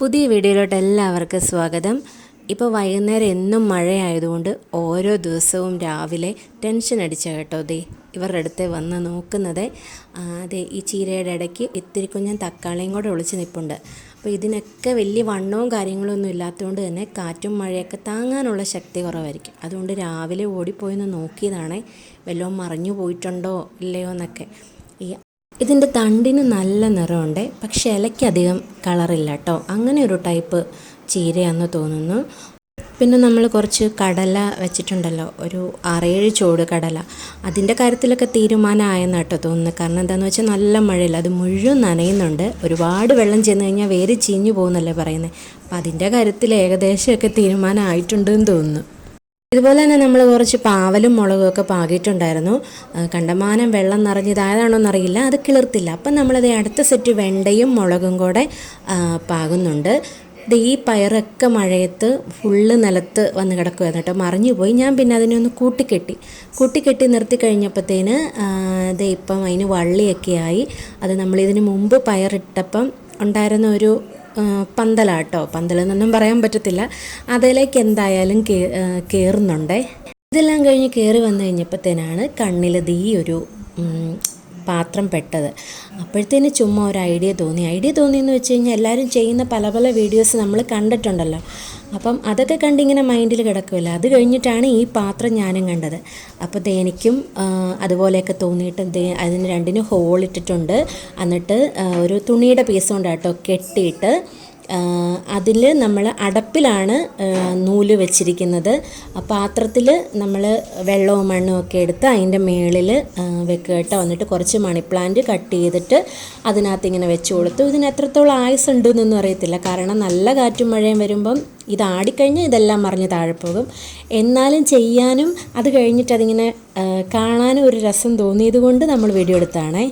പുതിയ വീഡിയോയിലോട്ട് എല്ലാവർക്കും സ്വാഗതം. ഇപ്പോൾ വൈകുന്നേരം എന്നും മഴയായതുകൊണ്ട് ഓരോ ദിവസവും രാവിലെ ടെൻഷൻ അടിച്ച കേട്ടോ ദേ ഇവരുടെ അടുത്ത് വന്ന് നോക്കുന്നത്. അതെ ഈ ചീരയുടെ ഇടയ്ക്ക് ഇത്തിരി കുഞ്ഞൻ തക്കാളിയും കൂടെ ഒളിച്ച് നിൽപ്പുണ്ട് അപ്പോൾ ഇതിനൊക്കെ വലിയ വണ്ണവും കാര്യങ്ങളൊന്നും ഇല്ലാത്തതുകൊണ്ട് തന്നെ കാറ്റും മഴയൊക്കെ താങ്ങാനുള്ള ശക്തി കുറവായിരിക്കും. അതുകൊണ്ട് രാവിലെ ഓടിപ്പോയി നോക്കിയതാണേ. വല്ലതും മറിഞ്ഞു പോയിട്ടുണ്ടോ ഇല്ലയോ എന്നൊക്കെ. ഈ ഇതിന്റെ തണ്ടിന് നല്ല നിറമുണ്ട്. പക്ഷെ ഇലയ്ക്കധികം കളറില്ല കേട്ടോ അങ്ങനെ ഒരു ടൈപ്പ് ചീരയാണെന്ന് തോന്നുന്നു. പിന്നെ നമ്മൾ കുറച്ച് കടല വെച്ചിട്ടുണ്ടല്ലോ. ഒരു ആറേഴ് ചോട് കടല. അതിന്റെ കാര്യത്തിലൊക്കെ തീരുമാനമായെന്ന് കേട്ടോ തോന്നുന്നു. കാരണം എന്താണെന്ന് വെച്ചാൽ നല്ല മഴയില്ല. അത് മുഴുവൻ നനയുന്നുണ്ട്. ഒരുപാട് വെള്ളം ചെന്ന് കഴിഞ്ഞാൽ വേര് ചീഞ്ഞു പോകുന്നല്ലേ പറയുന്നത് അപ്പം അതിന്റെ കാര്യത്തിൽ ഏകദേശമൊക്കെ തീരുമാനമായിട്ടുണ്ടെന്ന് തോന്നുന്നു. ഇതുപോലെ തന്നെ നമ്മൾ കുറച്ച് പാവലും മുളകും ഒക്കെ പാകിയിട്ടുണ്ടായിരുന്നു. കണ്ടമാനം വെള്ളം നിറഞ്ഞതായതാണോ എന്നറിയില്ല. അത് കിളിർത്തില്ല. അപ്പം നമ്മളത് അടുത്ത സെറ്റ് വെണ്ടയും മുളകും കൂടെ പാകുന്നുണ്ട്. ഈ പയറൊക്കെ മഴയത്ത് ഫുള്ള് നിലത്ത് വന്ന് കിടക്കുമായിരുന്നു കേട്ടോ. മറിഞ്ഞു പോയി ഞാൻ പിന്നെ അതിനെ ഒന്ന് കൂട്ടിക്കെട്ടി. കൂട്ടിക്കെട്ടി നിർത്തി കഴിഞ്ഞപ്പോഴത്തേന് ഇത് ഇപ്പം അതിന് വള്ളിയൊക്കെ ആയി അത് നമ്മളിതിന് മുമ്പ് പയറിട്ടപ്പം ഉണ്ടായിരുന്ന ഒരു പന്തലാട്ടോ. പന്തലെന്നൊന്നും പറയാൻ പറ്റത്തില്ല. അതിലേക്ക് എന്തായാലും കേ ഇതെല്ലാം കഴിഞ്ഞ് കയറി വന്നു കഴിഞ്ഞപ്പോഴത്തേനാണ് കണ്ണിൽ ദീ ഒരു പാത്രം പെട്ടത്. അപ്പോഴത്തേന് ചുമ്മാ ഒരു ഐഡിയ തോന്നി. ഐഡിയ തോന്നിയെന്ന് വെച്ച് കഴിഞ്ഞാൽ എല്ലാവരും ചെയ്യുന്ന പല പല വീഡിയോസ് നമ്മൾ കണ്ടിട്ടുണ്ടല്ലോ. അപ്പം അതൊക്കെ കണ്ടിങ്ങനെ മൈൻഡിൽ കിടക്കുമല്ലോ അത് കഴിഞ്ഞിട്ടാണ് ഈ പാത്രം ഞാനും കണ്ടത്. അപ്പോൾ ദേ എനിക്കും അതുപോലെയൊക്കെ തോന്നിയിട്ട് ദേ അതിന് രണ്ടിനും ഹോൾ ഇട്ടിട്ടുണ്ട്. എന്നിട്ട് ഒരു തുണിയുടെ പീസ് കൊണ്ട് കേട്ടോ കെട്ടിയിട്ട് അതിൽ നമ്മൾ അടപ്പിലാണ് നൂൽ വെച്ചിരിക്കുന്നത്. പാത്രത്തിൽ നമ്മൾ വെള്ളവും മണ്ണും ഒക്കെ എടുത്ത് അതിന്റെ മേളിൽ വെക്കുക കേട്ടോ. എന്നിട്ട് കുറച്ച് മണിപ്ലാന്റ് കട്ട് ചെയ്തിട്ട് അതിനകത്ത് ഇങ്ങനെ വെച്ച് കൊടുത്തു ഇതിന് എത്രത്തോളം ആയുസ് ഉണ്ടെന്നൊന്നും അറിയത്തില്ല. കാരണം നല്ല കാറ്റും മഴയും വരുമ്പം ഇത് ആടിക്കഴിഞ്ഞാൽ ഇതെല്ലാം മറിഞ്ഞ് താഴെ പോകും. എന്നാലും ചെയ്യാനും അത് കഴിഞ്ഞിട്ട് അതിങ്ങനെ കാണാനും ഒരു രസം തോന്നിയത് കൊണ്ട് നമ്മൾ വീഡിയോ എടുത്താണേ.